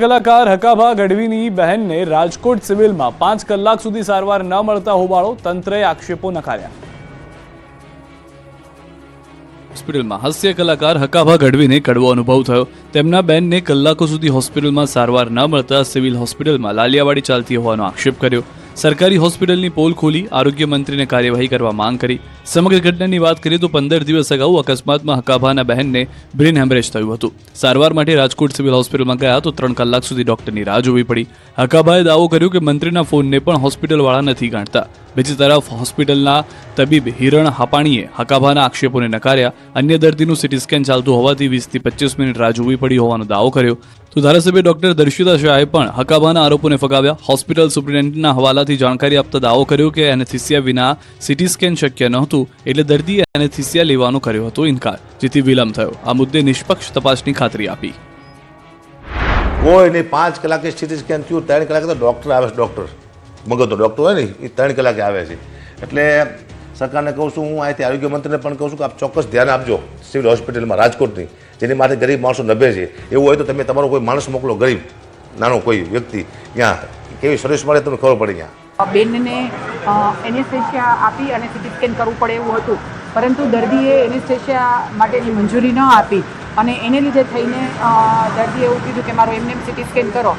કલાકાર હકાભા ગઢવીની બહેનને રાજકોટ સિવિલમાં પાંચ કલાક સુધી સારવાર ન મળતા હોબાળો તંત્રએ આક્ષેપો નકાર્યા હોસ્પિટલમાં હાસ્ય કલાકાર હકાભા ગઢવીને કડવો અનુભવ થયો. તેમના બેનને કલાકો સુધી હોસ્પિટલમાં સારવાર ન મળતા સિવિલ હોસ્પિટલમાં લાલિયાવાડી ચાલતી હોવાનો આક્ષેપ કર્યો. સરકારી હોસ્પિટલની પોલ ખોલી આરોગ્ય મંત્રીને કાર્યવાહી કરવા માંગ કરી. સમગ્ર ઘટનાની વાત કરીએ તો પંદર દિવસ અગાઉ અકસ્માતમાં હકાભાના બહેનને બ્રેન હેમરેજ થયું હતું. સારવાર માટે રાજકોટ સિવિલ હોસ્પિટલમાં ગયા તો ત્રણ કલાક સુધી ડોક્ટરની રાહ જોવી પડી. હકાભાએ દાવો કર્યો કે મંત્રીના ફોનને પણ હોસ્પિટલવાળા નથી ગાંઠતા. બીજી તરફ હોસ્પિટલના તબીબ હિરણ હાપાણીએ હકાભાના આક્ષેપોને નકાર્યા. અન્ય દર્દીનું સિટી સ્કેન ચાલતું હોવાથી વીસથી પચીસ મિનિટ રાહ જોવી પડી હોવાનો દાવો કર્યો. તો ધારાસભ્ય ડોક્ટર દર્શિતા શાહે પણ હકાભાના આરોપોને ફગાવ્યા. હોસ્પિટલ સુપ્રિન્ટેન્ડન્ટના હવાલાથી જાણકારી આપતા દાવો કર્યો કે એનેસ્થિસિયા વિના સિટી સ્કેન શક્ય નહોતું એટલે દર્દીએ એનેસ્થિસિયા લેવાનો કર્યો હતો ઇનકાર, જેથી વિલંબ થયો. આ મુદ્દે નિષ્પક્ષ તપાસની ખાતરી આપી. કોઈ નહીં, પાંચ કલાકે સિટી સ્કેન થયું, ત્રણ કલાકે તો ડૉક્ટર આવે છે, ડૉક્ટર. મગજનો ડૉક્ટર હોય ને, એ ત્રણ કલાકે આવે છે. એટલે સરકારને કહું છું, હું અહીંથી આરોગ્ય મંત્રીને પણ કહું છું કે આપ ચોક્કસ ધ્યાન આપજો સિવિલ હોસ્પિટલમાં, રાજકોટની, જેની માટે ગરીબ માણસો નભે છે. એવું હોય તો તમે તમારો કોઈ માણસ મોકલો, ગરીબ, નાનો કોઈ વ્યક્તિ, ત્યાં કેવી સર્વિસ મળે તમને ખબર પડી જાય બેનને એનેસ્થેશિયા આપી અને સિટી સ્કેન કરવું પડે એવું હતું. પરંતુ દર્દીએ એનેસ્થેશિયા માટેની મંજૂરી ન આપી. અને એને લીધે થઈને દર્દીએ એવું કીધું કે મારો એમને સીટી સ્કેન કરો.